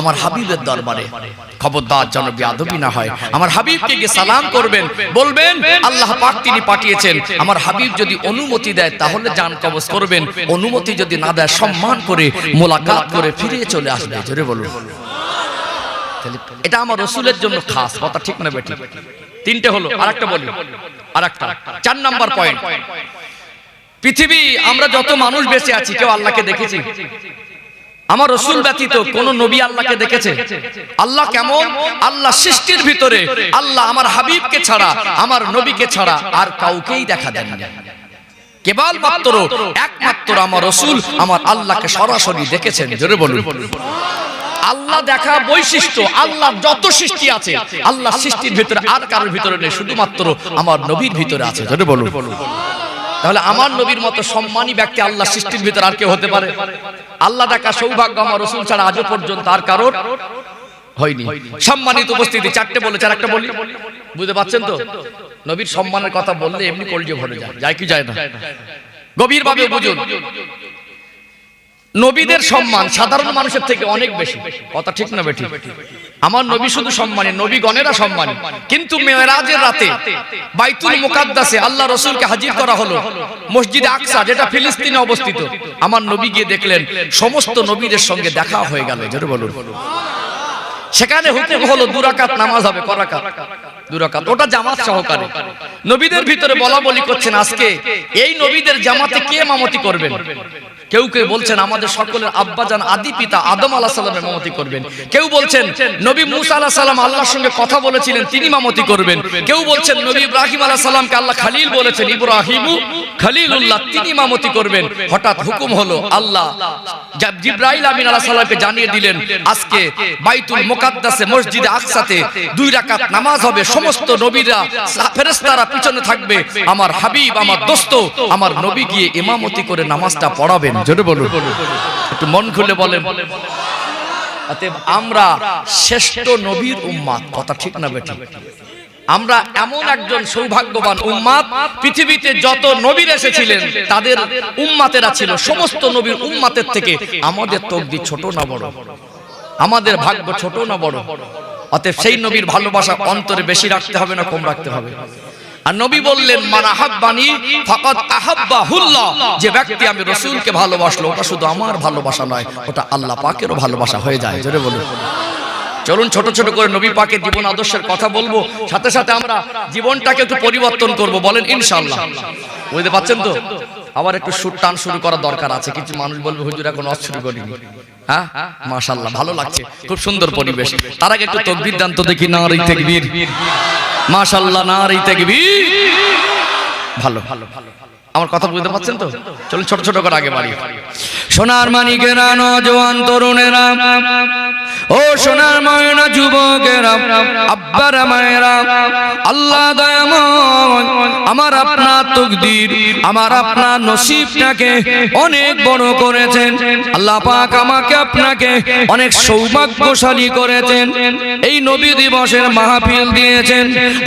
আমার হাবিবের দরবারে। খবরদার যেন বেয়াদবি না হয়। আমার হাবিবকে গিয়ে সালাম করবেন, বলবেন, আল্লাহ পাক তিনি পাঠিয়েছেন। আমার হাবিব যদি অনুমতি দেয়, তাহলে জান কবজ করবেন। অনুমতি যদি না দেয়, সম্মান করে মোলাকাত করে ফিরে চলে আসবে। জোরে বলুন। এটা আমার রসুলের জন্য খাস, কথা ঠিক না বেটি তিনটে হলো আর আরেকটা বলি। আরেকটা। চার নাম্বার পয়েন্ট পৃথিবী, আমরা যত মানুষ বেঁচে আছি, কেউ আল্লাহকে দেখেছি? আমার রসুল ব্যতীত কোন নবী আল্লাহকে দেখেছে? আল্লাহ কেমন? আল্লাহ সৃষ্টির ভিতরে আল্লাহ আমার হাবিবকে ছাড়া, আমার নবীকে ছাড়া আর কাউকেই দেখা দেন না কেবল মাত্র, একমাত্র আমার রসুল আমার আল্লাহকে সরাসরি দেখেছেন। জোরে বলুন। আল্লাহ দেখা বৈশিষ্ট্য আল্লাহ যত সৃষ্টি আছে, আল্লাহ সৃষ্টির ভিতরে আর কারোর ভিতরে নেই, শুধুমাত্র আমার নবীর ভিতরে আছে। জোরে বলুন। তাহলে আমার নবীর মতো সম্মানী ব্যক্তি আল্লাহ সৃষ্টির ভিতরে আর কেউ হতে পারে? আল্লাহ দেখা সৌভাগ্য আমার রসুল ছাড়া আজও পর্যন্ত আর কারোর হয়নি। সম্মানিত উপস্থিতি, চারটে বলে চার একটা বলি বুঝতে পারছেন তো? নবীর সম্মানের কথা বললে এমনি কলজে ভরে যায় যায় কি যায় না? গভীরভাবে বুঝুন। নবীদের সম্মান সাধারণ মানুষের থেকে অনেক বেশি। কথা ঠিক না বেঠি আমার নবী শুধু সম্মানী নবী গণেরা সম্মানী। কিন্তু মেয়েরাজের রাতে বাইতুল মুকাদ্দাসে আল্লাহ রসুলকে হাজির করা হলো। মসজিদে আকসা যেটা ফিলিস্তিনে অবস্থিত। আমার নবী গিয়ে দেখলেন সমস্ত নবীদের সঙ্গে দেখা হয়ে গেল। জোরে বলুন। সেখানে হুকুম হলো দুরাকাত নামাজ হবে করাকাত। দুরাকাত। ওটা জামাত সহকারে। নবীদের ভিতরে বলা বলি করছেন আজকে এই নবীদের জামাতে কে মামতি করবেন কেউ কেউ বলছেন আমাদের সকলের আব্বাজান আদি পিতা আদম আলাহ সাল্লামের মামতি করবেন। কেউ বলছেন নবী মুসা আলাহ সাল্লাম আল্লাহর সঙ্গে কথা বলেছিলেন, তিনি মামতি করবেন। কেউ বলছেন নবী ইব্রাহিম আলাহ সাল্লামকে আল্লাহ খালিল বলেছেন, ইব্রাহিমু খালিলুল্লাহ, তিনি মামতি করবেন। হঠাৎ হুকুম হলো, আল্লাহ জিব্রাইল আমিন আলাহ সাল্লামকে জানিয়ে দিলেন, আজকে বাইতুল মুকাদ্দাসে, মসজিদে আকসাতে দুই রাকাত নামাজ হবে, সমস্ত নবীরা, ফেরেশতারা পিছনে থাকবে। আমার হাবিব, আমার দোস্ত, আমার নবী গিয়ে ইমামতি করে নামাজটা পড়াবেন। জোরে বলুন। একটু মন খুলে বলেন। অতএব আমরা শ্রেষ্ঠ নবীর উম্মাদ। কথা ঠিক না বেটি আমরা এমন একজন সৌভাগ্যবান উম্মাদ পৃথিবীতে যত নবীর এসেছিলেন তাদের উম্মাতেরা ছিল সমস্ত নবীর উম্মাতের থেকে আমাদের তকদি ছোট না বড়? আমাদের ভাগ্য ছোট না বড়? অতএব সেই নবীর ভালোবাসা অন্তরে বেশি রাখতে হবে না কম রাখতে হবে? আর নবী বললেন, মান আহাব্বানি, ফাকাদ আহাব্বাহুল্লাহ। যে ব্যক্তি আমি রাসূলকে ভালোবাসলো, ওটা শুধু আমার ভালোবাসা নয়, ওটা আল্লাহ পাকেরও ভালোবাসা হয়ে যায়। জোরে বলুন। চলুন, ছোট ছোট করে নবী পাকের জীবন আদর্শের কথা বলব। সাথে সাথে আমরা জীবনটাকে একটু পরিবর্তন করব। বলেন, ইনশাআল্লাহ। বুঝতে পাচ্ছেন তো? আবার একটু সুর টান শুরু করার দরকার আছে। কিছু মানুষ বলবে, হুজুর, এখন অস শুরু করিনি। হ্যাঁ? মাশাআল্লাহ, ভালো লাগছে। খুব সুন্দর পরিবেশ। তার আগে একটু তকবীর দান তো দেখি না রি তাকবীর। মাশাআল্লাহ, নারী রি ভালো ভালো ভালো আমার কথা বুঝতে পারছেন তো? চলুন, ছোট ছোট করে আগে বাড়ি। সোনার মানিকেরা নজওয়ান তরুণেরা। ও সোনার ময়না যুবকেরা, আব্বার মায়েরা, আল্লাহ দয়াময়, আমার আপনার তকদির, আমার আপনার নসিবটাকে অনেক বড় করেছেন। আল্লাহ পাক আমাকে আপনাকে অনেক সৌভাগ্যশালী করেছেন। এই নবী দিবসের মাহফিল দিয়েছেন।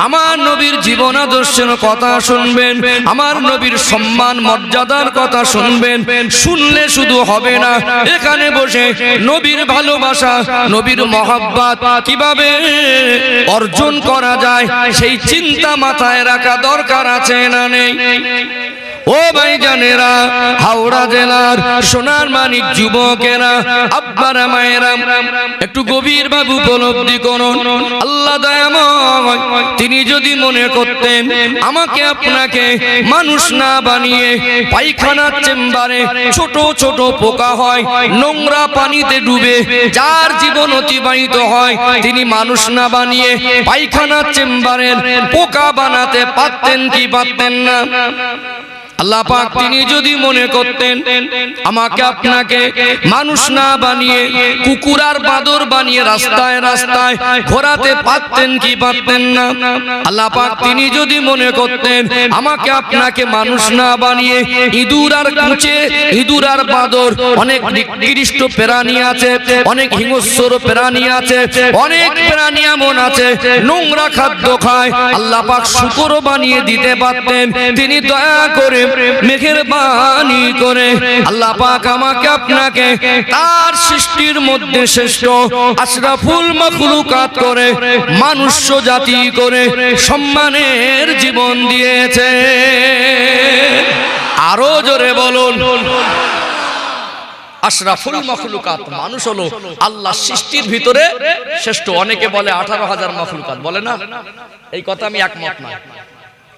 আমার নবীর জীবন আদর্শের কথা শুনবেন, আমার নবীর সম্মান, মর্যাদার কথা শুনবেন। শুনলে শুধু হবে না, এখানে বসে নবীর ভালোবাসা নবীর মহাব্বাত কীভাবে অর্জন করা যায় সেই চিন্তা মাথায় রাখা দরকার আছে না নেই? ও ভাই জানেরা, হাওড়া জেলার সোনার মানিক যুবকেরা, আব্বারা, মায়েরা, একটু গভীর ভাবে উপলব্ধি করুন। আল্লাহ তিনি যদি মনে করতেন, আমাকে আপনাকে মানুষ না বানিয়ে পায়খানার চেম্বারে ছোট ছোট পোকা হয়, নোংরা পানিতে ডুবে যার জীবন অতিবাহিত হয়, তিনি মানুষ না বানিয়ে পায়খানার চেম্বারের পোকা বানাতে পারতেন কি পারতেন না? আল্লাহ পাক তিনি যদি মনে করতেন আমাকে আপনাকে মানুষ না বানিয়ে কুকুর আর বাদর বানিয়ে রাস্তায় রাস্তায় ঘোরাতে পারতেন কি পারতেন না? আল্লাহ পাক তিনি যদি মনে করতেন আমাকে আপনাকে মানুষ না বানিয়ে ইঁদুর আর কুচে ইঁদুর আর বাদর অনেক নিকৃষ্ট প্রাণী আছে অনেক হিংস্র প্রাণী আছে অনেক প্রাণী এমন আছে নোংরা খাদ্য খায়। আল্লাহ পাক শুকরও বানিয়ে দিতে পারতেন। তিনি দয়া করে মেঘের বাণী করে। আল্লাহ পাক আমাকে আপনাকে তার সৃষ্টির মধ্যে শ্রেষ্ঠ আশরাফুল মখলুকাত করে মানুষ জাতি করে সম্মানের জীবন দিয়েছে। আরও জোরে বলুন। আশরাফুল মখলুকাত মানুষ হলো আল্লাহ সৃষ্টির ভিতরে শ্রেষ্ঠ। অনেকে বলে আঠারো হাজার মখলুকাত, বলে না? এই কথা আমি একমত না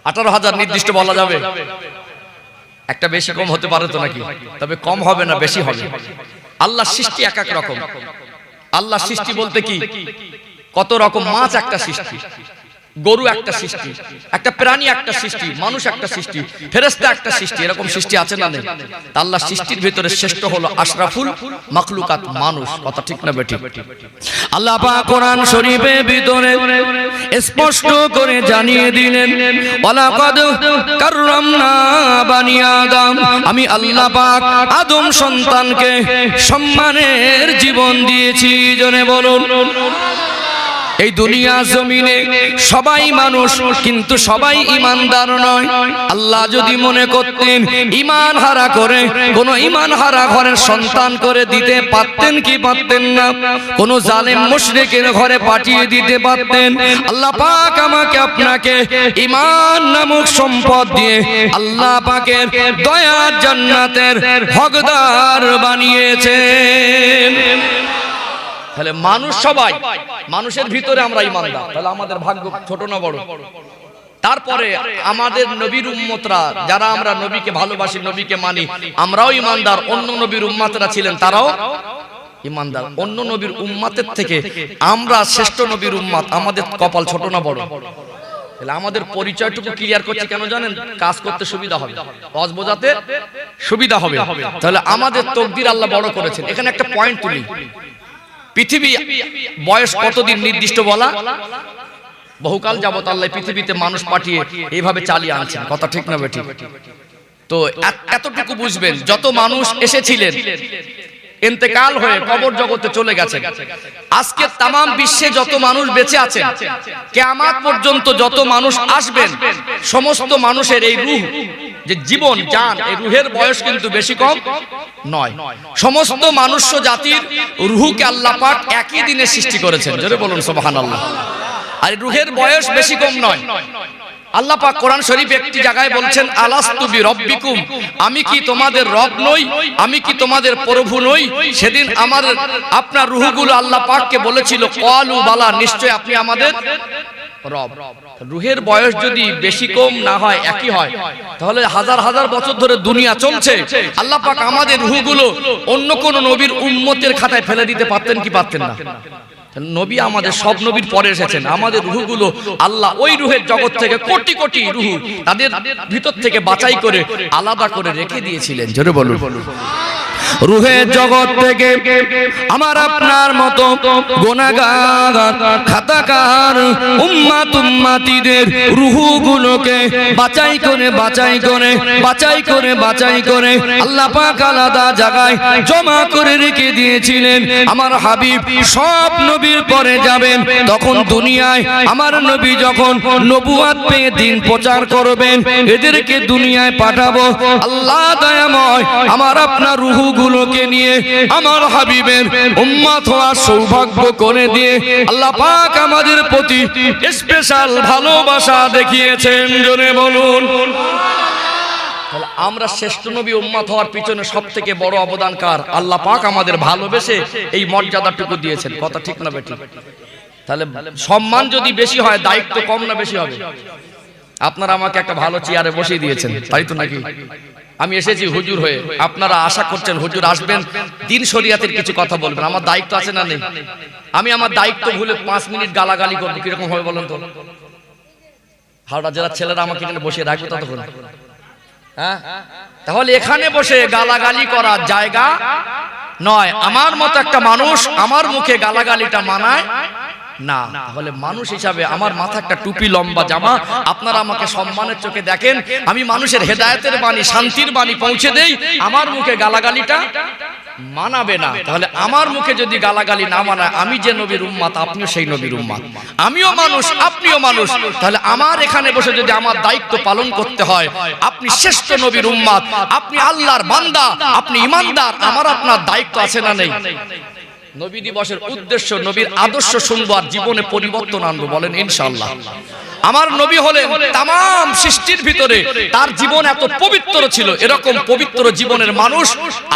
আঠারো হাজার নির্দিষ্ট বলা যাবে। একটা বেশি কম হতে পারে তো নাকি? তবে কম হবে না, বেশি হবে। আল্লাহ সৃষ্টি এক এক রকম। আল্লাহ সৃষ্টি বলতে কি? কত রকম মাছ, একটা সৃষ্টি। গরু একটা সৃষ্টি, একটা প্রাণী একটা সৃষ্টি, মানুষ একটা সৃষ্টি ফেরেস্তা একটা সৃষ্টি, এরকম সৃষ্টি আছে না নেই? আল্লাহ সৃষ্টির ভিতরে শ্রেষ্ঠ হলো আশরাফুল মাখলুকাত মানুষ, কথা ঠিক না বেটি আল্লাহ পাক কোরআন শরীফের ভিতরে স্পষ্ট করে জানিয়ে দিলেন, ওয়ালাকাদ কাররামনা বানি আদম। আমি আল্লাহ পাক আদম সন্তানকে সম্মানের জীবন দিয়েছি জনে বলুন। এই দুনিয়া জমিনে সবাই মানুষ কিন্তু সবাই ইমানদার নয়। আল্লাহ যদি মনে করতেন ইমান হারা করে কোন ইমান হারা ঘরের সন্তান করে দিতে পারতেন কি পারতেন না? কোন জালেম মুশরিকের ঘরে পাঠিয়ে দিতে পারতেন। আল্লাহ পাক আমাকে আপনাকে ইমান নামক সম্পদ দিয়ে আল্লাহ পাকের দয়ার জান্নাতের হকদার বানিয়েছেন। তাহলে মানুষ সবাই, মানুষের ভিতরে আমরা ইমানদার। তাহলে আমাদের ভাগ্য ছোট না বড়? তারপরে আমাদের নবীর উম্মতরা, যারা আমরা নবীকে ভালোবাসি, নবীকে মানি, আমরাও ইমানদার, অন্য নবীর উম্মাতরা ছিলেন, তারাও ইমানদার। অন্য নবীর উম্মাতের থেকে আমরা শ্রেষ্ঠ নবীর উম্মাত, আমাদের কপাল ছোট না বড়? তাহলে আমাদের পরিচয়টুকু ক্লিয়ার করছি কেন জানেন? কাজ করতে সুবিধা হবে। অজ বোঝাতে সুবিধা হবে। তাহলে আমাদের তকদির আল্লাহ বড় করেছেন। এখানে একটা পয়েন্ট তুলি। পৃথিবী বয়স কতদিন নির্দিষ্ট বলা? বহুকাল যাবত আল্লাহ পৃথিবীতে মানুষ পাঠিয়ে এইভাবে চালিয়ে আনছেন। কথা ঠিক না বেঠিক তো এতটুকু বুঝবেন, যত মানুষ এসেছিলেন ইন্তেকাল হয়ে কবর জগতে চলে গেছে আজকে তাম বিশ্বে যত মানুষ বেঁচে আছেন কেয়ামাত পর্যন্ত যত মানুষ আসবেন সমস্ত মানুষের এই রূহ যে জীবন জান এই রুহের বয়স কিন্তু বেশি কম নয়। সমস্ত মানুষ্য জাতির রুহুকে আল্লাহ পাক একই দিনে সৃষ্টি করেছেন। জোরে বলুন সুবহানাল্লাহ। আর এই রুহের বয়স বেশি কম নয়। আল্লাহ পাক কোরআন শরীফ একটি জায়গায় বলছেন, আলাস্তু বি রব্বিকুম আমি কি তোমাদের রব নই? আমি কি তোমাদের প্রভু নই? সেদিন আমার আপনার রুহগুলো আল্লাহ পাককে বলেছিল কলু বালা, নিশ্চয় আপনি আমাদের রব। রুহের বয়স যদি বেশি কম না হয়, একই হয়। তাহলে হাজার হাজার বছর ধরে দুনিয়া চলছে। আল্লাহ পাক আমাদের রুহগুলো অন্য কোন নবীর উম্মতের খাতায় ফেলে দিতে পারতেন কি পারতেন না? নবী আমাদের সব নবীর পরে এসেছেন আমাদের রুহগুলো আল্লাহ ওই রুহের জগৎ থেকে কোটি কোটি রুহ তাদের ভিতর থেকে বাছাই করে আলাদা করে রেখে দিয়েছিলেন। জোরে বলুন। রুহের জগৎ থেকে আমার আপনার মতো গোনাগার, খাতাকার, উম্মাত উম্মাতিদের রুহুগুলোকে বাছাই করে বাছাই করে বাছাই করে বাছাই করে আল্লাহ পাক আলাদা জায়গায় জমা করে রেখে দিয়েছিলেন। আমার হাবিব সব নবীর পরে যাবেন, তখন দুনিয়ায় আমার নবী যখন নবুয়াত পেয়ে দিন প্রচার করবেন, এদেরকে দুনিয়ায় পাঠাবো। আল্লাহ দয়াময়, আমার আপনার রুহুগুলোকে নিয়ে আমার হাবিবের উম্মাত হওয়ার সৌভাগ্য করে দিয়ে আল্লাহ পাক আমাদের প্রতি স্পেশাল ভালোবাসা দেখিয়েছেন। জনে বলুন। আমরা শ্রেষ্ঠ নবী উম্মাত হওয়ার পিছনে সব থেকে বড় অবদান কার? আল্লাহ পাক আমাদের ভালোবেসে এই মর্যাদাটুকু দিয়েছেন। কথা ঠিক না বেটি তাহলে সম্মান যদি বেশি হয়, দায়িত্ব কম না বেশি হবে? আপনারা আমাকে একটা ভালো চেয়ারে বসিয়ে দিয়েছেন, তাই তো নাকি? আমি এসেছি হুজুর হয়ে। আপনারা আশা করছেন হুজুর আসবেন, দিন শরিয়াতের কিছু কথা বলবেন। আমার দায়িত্ব আছে না নেই? আমি আমার দায়িত্ব ভুলে পাঁচ মিনিট গালাগালি করব, কীরকম হবে বলেন তো? হাওড়া জেলার ছেলেরা আমাকে এখানে বসিয়ে রাখবে ততক্ষণ। হ্যাঁ? তাহলে এখানে বসে গালাগালি করার জায়গা নয়। আমার মতো একটা মানুষ আমার মুখে গালাগালিটা মানায় না, তাহলে মানুষ হিসাবে আমার মাথা একটা টুপি, লম্বা জামা। আপনারা আমাকে সম্মানের চোখে দেখেন, আমি মানুষের হেদায়েতের বাণী, শান্তির বাণী পৌঁছে দেই। আমার মুখে গালাগালিটা মানাবে না। তাহলে আমার মুখে যদি গালাগালি না মানায়, আমি যে নবীর উম্মাত, আপনিও সেই নবীর উম্মাত। আমিও মানুষ, আপনিও মানুষ। তাহলে আমার এখানে বসে যদি আমার দায়িত্ব পালন করতে হয়, আপনি শ্রেষ্ঠ নবীর উম্মাত, আপনি আল্লাহর বান্দা, আপনি ইমানদার, আমার আপনার দায়িত্ব আছে না নেই? নবী দিবসের উদ্দেশ্য নবীর আদর্শ শুনব আর জীবনে পরিবর্তন আনব বলেন ইনশাল্লাহ আমার নবী হলেন তাম সৃষ্টির ভিতরে তার জীবন এত পবিত্র ছিল, এরকম পবিত্র জীবনের মানুষ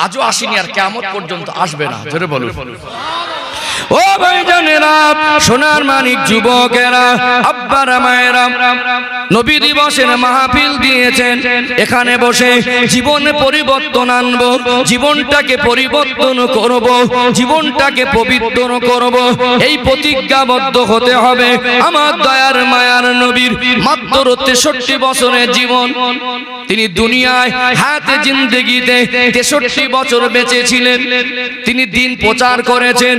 আজও আসেনি আর কেমন পর্যন্ত আসবে না। ধরে বলুন। ও ভাইজানেরা সোনার মানিক যুবকেরা, আব্বারা, মায়েরা, নবী দিবসের মাহফিল দিয়েছেন। এখানে বসে জীবনে পরিবর্তন আনব, জীবনটাকে পরিবর্তন করব, জীবনটাকে পবিত্র করব। এই প্রতিজ্ঞাবদ্ধ হতে হবে আমার দয়ার মায়ার নবীর মাত্র তেষট্টি বছরের জীবন। তিনি দুনিয়ায় হাতে জিন্দগিতে তেষট্টি বছর বেঁচে ছিলেন। তিনি দিন প্রচার করেছেন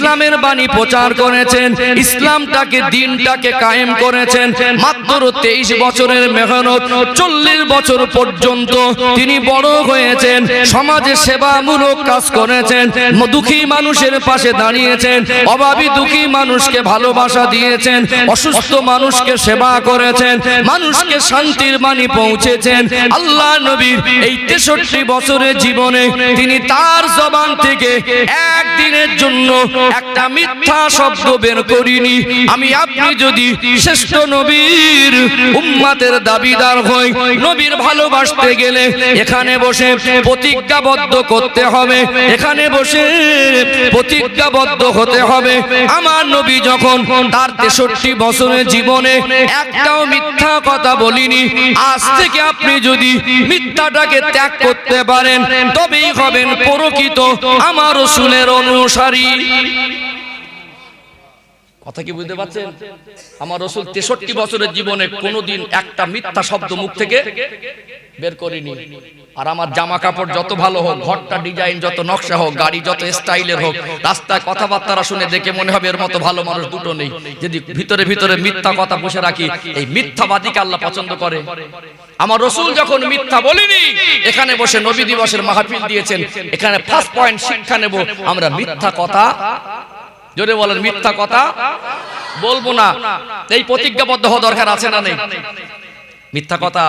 ইসলামের বাণী প্রচার করেছেন, ইসলামটাকে, দিনটাকে কায়েম করেছেন। মাত্র তেইশ বছরের মেহনত, চল্লিশ বছর পর্যন্ত তিনি বড় হয়েছেন, সমাজে সেবামূলক কাজ করেছেন, দুঃখী মানুষের পাশে দাঁড়িয়েছেন, অভাবী দুঃখী মানুষকে ভালোবাসা দিয়েছেন, অসুস্থ মানুষকে সেবা করেছেন, মানুষকে শান্তির বাণী পৌঁছেছেন। আল্লাহ নবীর এই তেষট্টি বছরের জীবনে তিনি তার জবান থেকে একদিনের জন্য একটা মিথ্যা শব্দ বের করিনি। আমি, আপনি যদি শ্রেষ্ঠ নবীর উম্মাতের দাবিদার হই, নবীর ভালোবাসতে গেলে এখানে বসে প্রতিজ্ঞাবদ্ধ করতে হবে। এখানে বসে প্রতিজ্ঞাবদ্ধ হতে হবে। আমার নবী যখন তার তেষট্টি বছরের জীবনে একটাও মিথ্যা কথা বলিনি, আজ থেকে আপনি যদি মিথ্যাটাকে ত্যাগ করতে পারেন, তবেই হবেন প্রকৃত আমার রসুলের অনুসারী। Bye. কথা কি বুঝতে পারছেন? আমার রসুল তেষট্টি বছরের জীবনে কোনোদিন একটা মিথ্যা শব্দ মুখ থেকে বের করিনি। আর আমার জামা কাপড় যত ভালো হোক, ঘরটা ডিজাইন যত নকশা হোক, গাড়ি যত স্টাইলের হোক, রাস্তায় কথাবার্তা শুনে দেখে মনে হবে এর মতো ভালো মানুষ দুটো নেই। যদি ভিতরে ভিতরে মিথ্যা কথা বসে রাখি, এই মিথ্যাবাদীকে আল্লাহ পছন্দ করে। আমার রসুল যখন মিথ্যা বলিনি, এখানে বসে নবী দিবসের মাহফিল দিয়েছেন, এখানে ফার্স্ট পয়েন্ট শিক্ষা নেব, আমরা মিথ্যা কথা জোরে বলেন মিথ্যা কথা? বলব না। এই প্রতিজ্ঞাবদ্ধ হওয়া দরকার আছে না নেই? মিথ্যা কথা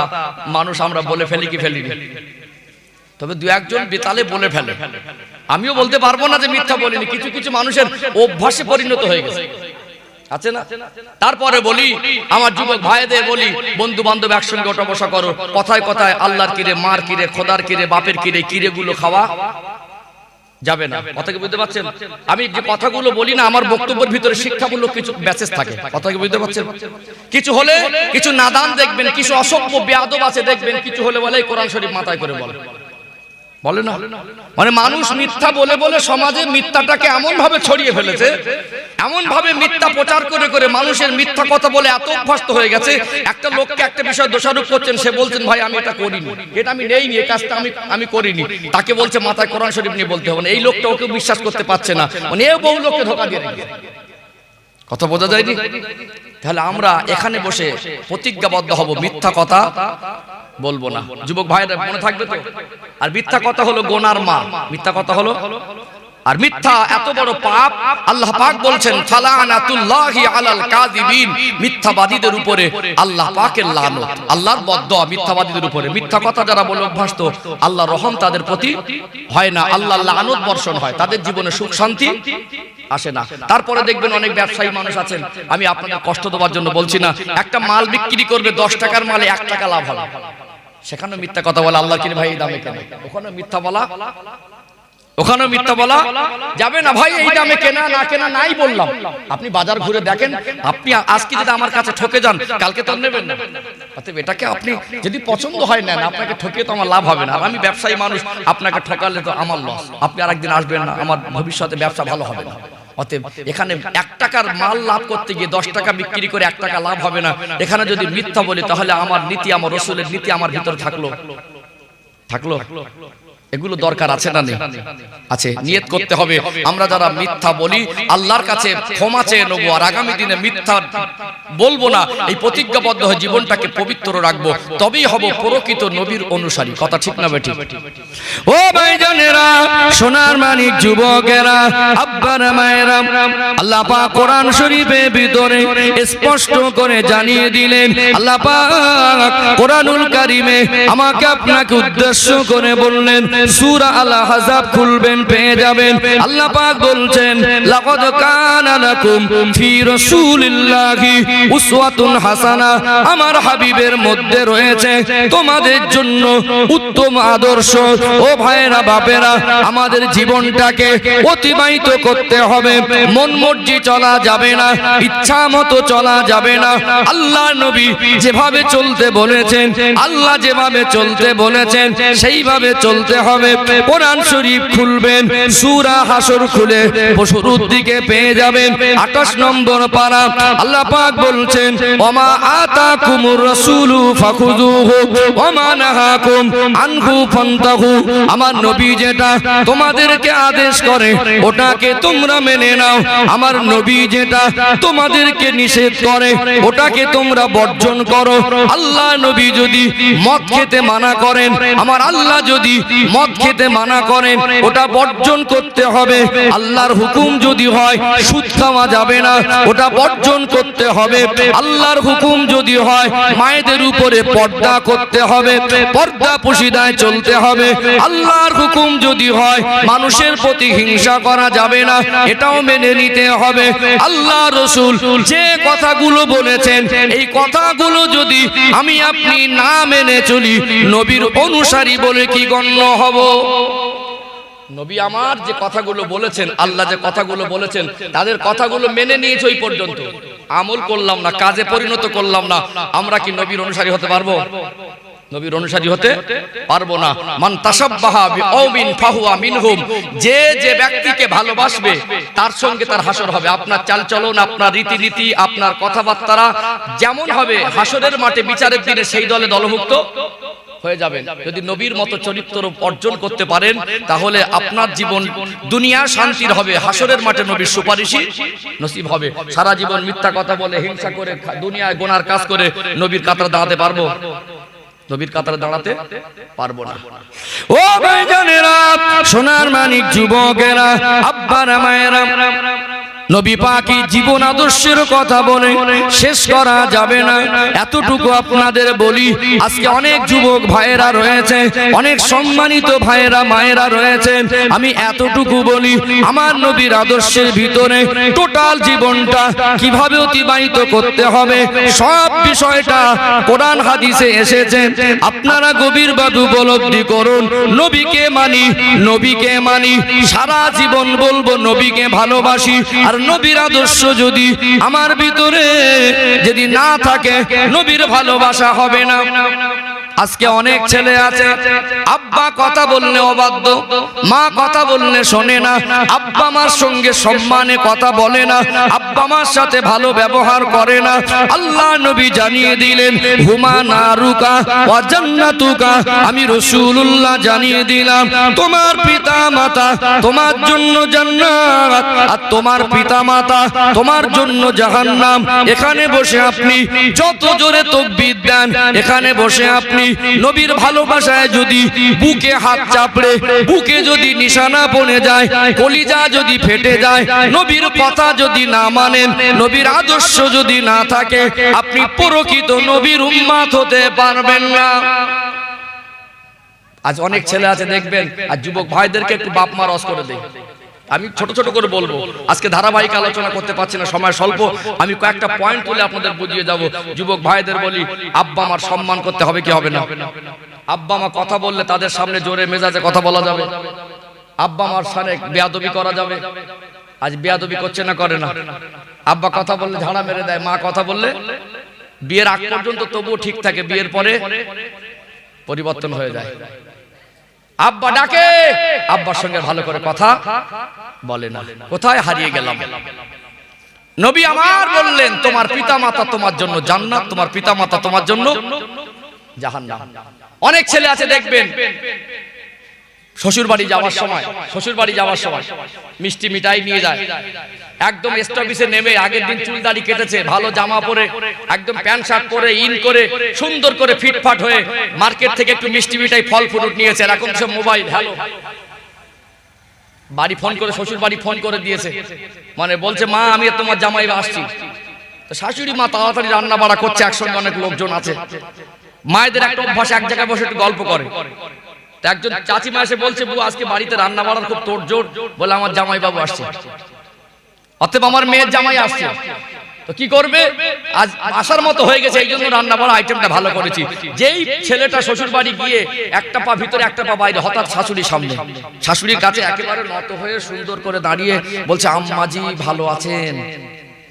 মানুষ আমরা বলে ফেলি কি ফেলি তবে দু একজন বেতালে বলে ফেলে। আমিও বলতে পারব না যে মিথ্যা বলিনি। কিছু কিছু মানুষের অভ্যাসে পরিণত হয়ে গেছে। আছে না? তারপরে বলি আমার যুবক ভাইদের বলি বন্ধু বান্ধব একসঙ্গে ওঠা বসা করো কথায় কথায় আল্লাহর কিরে মার কিরে খোদার কিরে বাপের কিরে কিরে গুলো খাওয়া। যাবে না। কথা কি বুঝতে পারছেন? আমি যে কথাগুলো বলি না, আমার বক্তব্যের ভিতরে শিক্ষামূলক কিছু মেসেজ থাকে। কথা কি বুঝতে পারছেন? কিছু হলে কিছু নাদান দেখবেন, কিছু অসভ্য বেয়াদব আছে দেখবেন, কিছু হলে বলে কোরআন শরীফ মাথায় করে বলে। বলে না? মানে মানুষ মিথ্যা বলে বলে সমাজে মিথ্যাটাকে এমন ভাবে ছড়িয়ে ফেলেছে এমন ভাবে মিথ্যা প্রচার করে করে মানুষের মিথ্যা কথা বলে এত অভ্যস্ত হয়ে গেছে। একটা লোককে একটা বিষয় দোষারোপ করছেন সে বলছেন ভাই আমি এটা করিনি। এটা আমি নেইনি এই কাজটা আমি আমি করিনি। তাকে বলছে মাথায় কোরআন শরীফ নিয়ে বলতে হবে না। এই লোকটা ওকে বিশ্বাস করতে পারছে না। মানে এ বহু লোককে ধোকা দিয়ে রেখেছে। কথা বোঝা যায়নি? তাহলে আমরা এখানে বসে প্রতিজ্ঞাবদ্ধ হব, মিথ্যা কথা বলব না। যুবক ভাইরা মনে থাকবে তো? আর মিথ্যা কথা হলো গোনার মা মিথ্যা কথা হলো? আর মিথ্যা এত বড় পাপ, আল্লাহ পাক বলছেন, ফালানাতুল্লাহি আলাল কাযিবিন। মিথ্যাবাদীদের উপরে আল্লাহ পাকের লানত। আল্লাহর বদদোয়া মিথ্যাবাদীদের উপরে। মিথ্যা কথা যারা বলে অভ্যস্ত আল্লাহ রহম তাদের প্রতি হয় না। আল্লাহ লানত বর্ষণ হয়, তাদের জীবনে সুখ শান্তি আসে না। তারপরে দেখবেন অনেক ব্যবসায়ী মানুষ আছেন। আমি আপনাদের কষ্ট দেওয়ার জন্য বলছি না একটা মাল বিক্রি করবে দশ টাকার মালে এক টাকা লাভ হবে। সেখানে মিথ্যা কথা বলে আল্লাহ কিনে ভাই দামে কেন? ওখানে মিথ্যা বলা ওখানে মিথ্যা বলা যাবে না ভাই এই দামে কেনা না কেনা নাই বললাম। আপনি বাজার ঘুরে দেখেন আপনি আজকে যদি আমার কাছে ঠকে যান কালকে তো নেবেন না। অতএব এটাকে আপনি যদি পছন্দ হয় না আপনাকে ঠকিয়ে তো আমার লাভ হবে না। আর আমি ব্যবসায়ী মানুষ আপনাকে ঠকালে তো আমার লস আপনি আরেকদিন আসবেন না আমার ভবিষ্যতে ব্যবসা ভালো হবে না। অতএব এখানে এক টাকার মাল লাভ করতে গিয়ে দশ টাকা বিক্রি করে এক টাকা লাভ হবে না। এখানে যদি মিথ্যা বলি তাহলে আমার নীতি আমার রসুলের নীতি আমার ভিতরে থাকল? থাকল। এগুলো দরকার আছে না নেই? আছে, নিয়ত করতে হবে। আমরা যারা মিথ্যা বলি, আল্লাহর কাছে ক্ষমা চেয়ে নেব, আর আগামী দিনে মিথ্যা বলব না, এই প্রতিজ্ঞাবদ্ধ হয়ে জীবনটাকে পবিত্র রাখব, তবেই হব প্রকৃত নবীর অনুসারী। কথা ঠিক না বেঠিক? ও ভাইজানেরা, সোনার মানিক যুবকেরা, আব্বার মায়েরা, আল্লাহ পাক কোরআন শরীফের ভিতরে স্পষ্ট করে জানিয়ে দিলেন, আল্লাহ পাক কোরআনুল কারিমে আমাকে আপনাকে উদ্দেশ্য করে বললেন সূরা আল আহজাব খুলবেন, পেয়ে যাবেন। আল্লাহ পাক বলছেন, লাকাদ কানা লাকুম ফি রাসূলিল্লাহি উসওয়াতুন হাসানা। আমার হাবিবের মধ্যে রয়েছে, তোমাদের জন্য উত্তম আদর্শ। ও ভাইরা বাপেরা, আমাদের জীবনটাকে অতিবাহিত করতে হবে। মন মর্জি চলা যাবে না, ইচ্ছা মতো চলা যাবে না। আল্লাহ নবী যেভাবে চলতে বলেছেন, আল্লাহ যেভাবে চলতে বলেছেন, সেইভাবে চলতে হবে। কোরআন শরীফ খুলবেন, সূরা হাসর খুলে শুরুর দিকে পেয়ে যাবেন। 28 নম্বর পারা, আল্লাহ পাক বলছেন, ওমা আতাকুমুর রাসূলু ফাখুযুহু, ওমা নাহাকুম আনহু ফান্তাহু। আমার নবী যেটা তোমাদেরকে আদেশ করে, ওটাকে তোমরা মেনে নাও। আমার নবী যেটা তোমাদেরকে নিষেধ করে, ওটাকে তোমরা বর্জন করো। আল্লাহ নবী যদি মদ খেতে মানা করেন, আমার আল্লাহ যদি মদ খেতে মানা করেন, ওটা বর্জন করতে হবে। আল্লাহর হুকুম যদি হয়, সুদ খাওয়া যাবে না, ওটা বর্জন করতে হবে। আল্লাহর হুকুম যদি হয়, মায়েদের উপরে পর্দা করতে হবে, পর্দা পুশিদায় চলতে হবে। আল্লাহর হুকুম যদি হয়, মানুষের প্রতি হিংসা করা যাবে না, এটাও মেনে নিতে হবে। আল্লাহ রসুল যে কথাগুলো বলেছেন, এই কথাগুলো যদি আমি আপনি না মেনে চলি, নবীর অনুসারী বলে কি গণ্য হব? নবী আমার যে কথাগুলো বলেছেন, আল্লাহ যে কথাগুলো বলেছেন, তাদের কথাগুলো মেনে নিয়েছে ওই পর্যন্ত। আমল করলাম না, কাজে পরিণত করলাম না। আমরা কি নবীর অনুসারী হতে পারব? নবীর অনুসারী হতে পারব না। মান মিনহুম। যে যে ব্যক্তিকে ভালোবাসবে, তার সঙ্গে তার হাসর হবে। আপনার চালচলন, আপনার রীতিনীতি, আপনার কথাবার্তা যেমন হবে, হাসরের মাঠে বিচারের দিনে সেই দলে দলভুক্ত হয়ে যাবেন যদি নবীর মতো চরিত্র অর্জন করতে পারেন তাহলে আপনার জীবন দুনিয়া শান্তির হবে হাসরের মাঠে নবীর সুপারিশই নসিব হবে। সারা জীবন মিথ্যা কথা বলে হিংসা করে দুনিয়ায় গোনার কাজ করে নবীর কাতারে দাঁড়াতে পারব। নবীর কাতারে দাঁড়াতে পারব না। ও ভাইজানেরা সোনার মানিক যুবকেরা আব্বারা মায়েরা নবী পাকি জীবন আদর্শের কথা বলে, শেষ করা যাবে না। এতটুকু আপনাদের বলি, আজকে অনেক যুবক ভাইয়েরা রয়েছে, অনেক সম্মানিত ভাইয়েরা, মায়েরা রয়েছেন আমি এতটুকু বলি, আমার নবীর আদর্শের ভিতরে টোটাল জীবনটা কীভাবে অতিবাহিত করতে হবে, সব বিষয়টা কোরআন হাদিসে এসেছে। আপনারা গভীর গভীরভাবে উপলব্ধি করুন, নবীকে মানি নবীকে মানি, সারা জীবন বলব, নবীকে ভালোবাসি, আর নবীর আদর্শ যদি আমার ভিতরে যদি না থাকে নবীর ভালোবাসা হবে না। আজকে অনেক ছেলে আছে। আব্বা কথা বললে অবাধ্য, মা কথা বললে শোনে না। আব্বা মার সঙ্গে সম্মানে কথা বলে না। আব্বা মার সাথে ভালো ব্যবহার করে না। আল্লাহ নবী জানিয়ে দিলেন, হুমা নারুকা ওয়া জান্নাতুকা। আমি রাসূলুল্লাহ জানিয়ে দিলাম, তোমার পিতা মাতা তোমার জন্য জান্নাত আর তোমার পিতা মাতা তোমার জন্য জাহান্নাম। এখানে বসে আপনি যত জোরে তকবীর দেন, এখানে বসে আপনি নবীর ভালোবাসায় যদি বুকে হাত চাপড়ে, বুকে যদি নিশানা বনে যায়, কলিজা যদি ফেটে যায়, নবীর কথা যদি না মানেন, নবীর আদর্শ যদি না থাকে, আপনি প্রকৃত নবীর উম্মাত হতে পারবেন না। আজ অনেক ছেলে আছে, দেখবেন, আর যুবক ভাইদেরকে একটু বাপ মা রস করে দেয়। আমি ছোট ছোট করে বলব। আজকে ধারাবাহিক আলোচনা করতে পারছি না, সময় স্বল্প। আমি কয়েকটা পয়েন্ট তুলে আপনাদের বুঝিয়ে যাব যুবক ভাইদের বলি, আব্বা আমার সম্মান করতে হবে কি হবে না? আব্বা মা কথা বললে তাদের সামনে জোরে মেজাজে কথা বলা যাবে। আব্বা মার সামনে বেয়াদবি করা যাবে। আজ বেয়াদবি করছে না, করে না। আব্বা কথা বললে ঝাড়া মেরে দেয়, মা কথা বললে বিয়ের আগ পর্যন্ত তবুও ঠিক থাকে, বিয়ের পরে পরিবর্তন হয়ে যায়। আব্বা ডাকে। আব্বার সঙ্গে ভালো করে কথা বলে না। কোথায় হারিয়ে গেলাম? নবী আমার বললেন তোমার পিতা মাতা তোমার জন্য জান্নাত তোমার পিতা মাতা তোমার জন্য জাহান্নাম। অনেক ছেলে আছে দেখবেন। শ্বশুর বাড়ি যাওয়ার সময় শ্বশুর বাড়ি যাওয়ার সময় মিষ্টি মিঠাই নিয়ে যায়। একদম স্টপিসে নেমে আগের দিন চুল দাড়ি কেটেছে, ভালো জামা পরে, একদম প্যান্ট শার্ট পরে, ইন করে, সুন্দর করে ফিটফাট হয়ে মার্কেট থেকে একটু মিষ্টি মিঠাই, ফল ফ্রুট নিয়েছে এখন সব মোবাইল, হ্যালো। বাড়ি ফোন করে শ্বশুর বাড়ি ফোন করে দিয়েছে। মানে বলছে, মা, আমি তোমার জামাই আসছি। তো শাশুড়ি মা তাড়াতাড়ি রান্না বাড়া করছে, একসঙ্গে অনেক লোকজন আছে। মায়েদের একটা অভ্যাস, এক জায়গায় বসে একটু গল্প করে। তো একজন চাচিমা এসে বলছে বউ আজকে বাড়িতে রান্না বাড়ার খুব তোড়জোড়, বলে আমার জামাই বাবু আসছে। অতএব আমার মেয়ের জামাই আসছে। তো কি করবে? আজ আসার মতো হয়ে গেছে এই জন্য রান্না বাড়া আইটেমটা ভালো করেছি। যেই ছেলেটা শ্বশুর বাড়ি গিয়ে একটা পা ভিতরে, একটা পা বাইরে, হঠাৎ শাশুড়ির সামনে, শাশুড়ির কাছে একেবারে নত হয়ে সুন্দর করে দাঁড়িয়ে বলছে, আম্মাজি ভালো আছেন।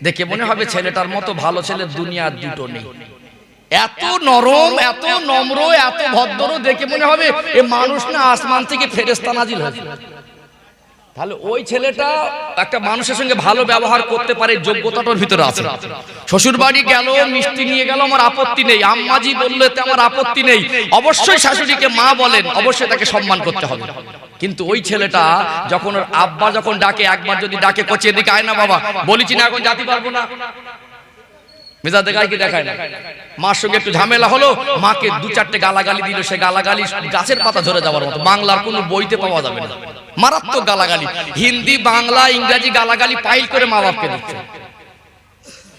দেখে মনে হবে ছেলেটার মতো ভালো ছেলে দুনিয়ার দুটো নেই। এত নরম, এত নম্র, এত ভদ্র দেখে মনে হবে এ মানুষ না আসমান থেকে ফেরেস্তা নাজিল হয়েছে। তাহলে ওই ছেলেটা একটা মানুষের সঙ্গে ভালো ব্যবহার করতে পারে, যোগ্যতাটার ভিতরে আছে। শ্বশুর বাড়ি গেল, মিষ্টি নিয়ে গেল, আমার আপত্তি নেই। আম্মাজি বললে তো আমার আপত্তি নেই। অবশ্যই শাশুড়িকে মা বলেন, অবশ্যই তাকে সম্মান করতে হবে। কিন্তু ওই ছেলেটা যখন আব্বা যখন ডাকে, একবার যদি ডাকে, কচি এদিকে আয় না বাবা। বলেছি না এখন জাতি পারব না। মেজা দেখায় দেখায় না? মার সঙ্গে একটু ঝামেলা হলো, মাকে দু চারটে গালাগালি দিল, সে গালাগালি গাছের পাতা ঝরে যাওয়ার মতো। বাংলার কোনো বইতে পাওয়া যাবে না। মারাত্মক গালাগালি। হিন্দি, বাংলা, ইংরেজি গালাগালি পাইল করে মা বাপকে দিচ্ছে।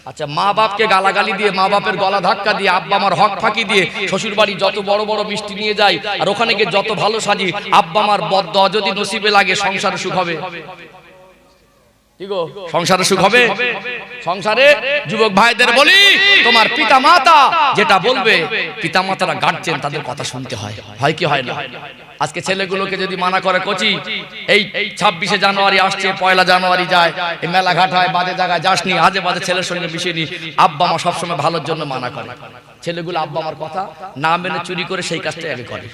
আচ্ছা মা বাপকে গালাগালি দিয়ে, মা বাপের গলা ধাক্কা দিয়ে, আব্বা আমার হক ফাঁকি দিয়ে শ্বশুর বাড়ি যত বড় বড় মিষ্টি নিয়ে যায়, আর ওখানে গিয়ে যত ভালো সাজি, আব্বা আমার বদ্ধ যদি নসিবে লাগে, সংসার সুখ হবে। সংসারে সুখ হবে? সংসারে যুবক ভাইদের বলি তোমার পিতা মাতা যেটা বলবে পিতা মাতারা গার্জেন তাদের কথা শুনতে হয়। হয় কি হয় না? আজকে ছেলেগুলোকে যদি মানা করে কচি এই ছাব্বিশে জানুয়ারি আসছে পয়লা জানুয়ারি যায় এই মেলাঘাট হয় বাজে জায়গায় যাসনি আজে বাজে ছেলের সঙ্গে মিশিয়ে নি। আব্বা মা সবসময় ভালোর জন্য মানা করে। ছেলেগুলো আব্বা আমার কথা না মেনে চুরি করে। সেই কাজটাই আগে করে।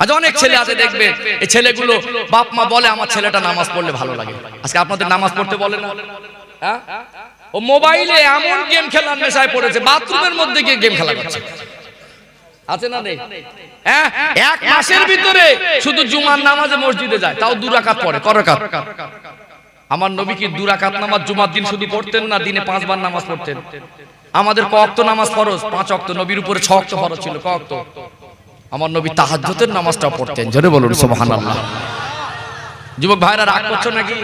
আজ অনেক ছেলে আছে দেখবে এই ছেলেগুলো বাপ মা বলে আমার ছেলেটা নামাজ পড়লে ভালো লাগে। আজকে আপনাদের নামাজ পড়তে বলে না? হ্যাঁ? ও মোবাইলে এমন গেম খেলার নেশায় পড়েছে বাথরুমের মধ্যে গিয়ে গেম খেলা করছে। আছে না নেই? হ্যাঁ? এক মাসের ভিতরে শুধু জুমার নামাজে মসজিদে যায় তাও দুরাকাত পড়ে করকাত। আমার নবী কি দুরাকাত নামাজ জুমার দিন শুধু পড়তেন না দিনে পাঁচবার নামাজ পড়তেন? আমাদের ক অক্ত নামাজ ফরজ? পাঁচ অক্ত নবীর উপরে ছ অক্ত ফরজ ছিল ক অক্ত? আমার নবী তাহাজের নামাজটা পড়তেন। জোরে বলুন সুবহানাল্লাহ। যুবক ভাইরা রাগ করছ নাকি?